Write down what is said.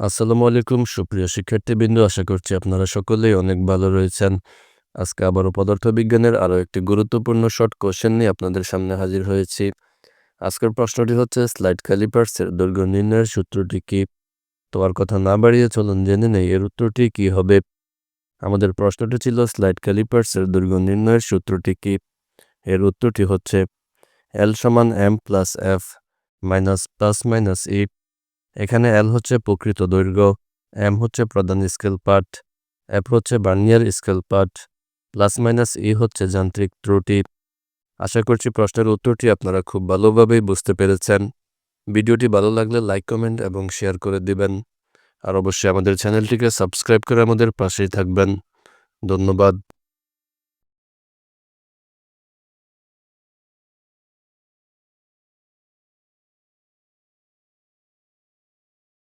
আসসালামু আলাইকুম, সুপ্রিয় শিক্ষার্থীবৃন্দ। আশা করছি আপনারা সকলেই অনেক ভালো রয়েছেন। আজকে আবারও পদার্থবিজ্ঞানের আরও একটি গুরুত্বপূর্ণ শর্ট কোশ্চেন নিয়ে আপনাদের সামনে হাজির হয়েছি। আজকের প্রশ্নটি হচ্ছে, স্লাইড ক্যালিপার্সের দৈর্ঘ্য নির্ণয়ের সূত্রটি কি? তো আর কথা না বাড়িয়ে চলুন জেনে নেই, এর উত্তরটি কি হবে? আমাদের প্রশ্নটি ছিল, স্লাইড ক্যালিপার্সের দৈর্ঘ্য নির্ণয়ের সূত্রটি কি? এর উত্তরটি হচ্ছে এল সমান M plus F minus plus minus E এখানে এল হচ্ছে প্রকৃত দৈর্ঘ্য এম হচ্ছে প্রধান স্কেল পার্ট এফ হচ্ছে vernier scale part plus minus E হচ্ছে যান্ত্রিক ত্রুটি। আশা করছি প্রশ্নের উত্তরটি আপনারা খুব ভালোভাবেই বুঝতে পেরেছেন। ভিডিওটি ভালো লাগলে লাইক কমেন্ট এবং শেয়ার করে দিবেন। আর অবশ্যই আমাদের চ্যানেলটিকে সাবস্ক্রাইব করে আমাদের পাশেই থাকবেন। ধন্যবাদ।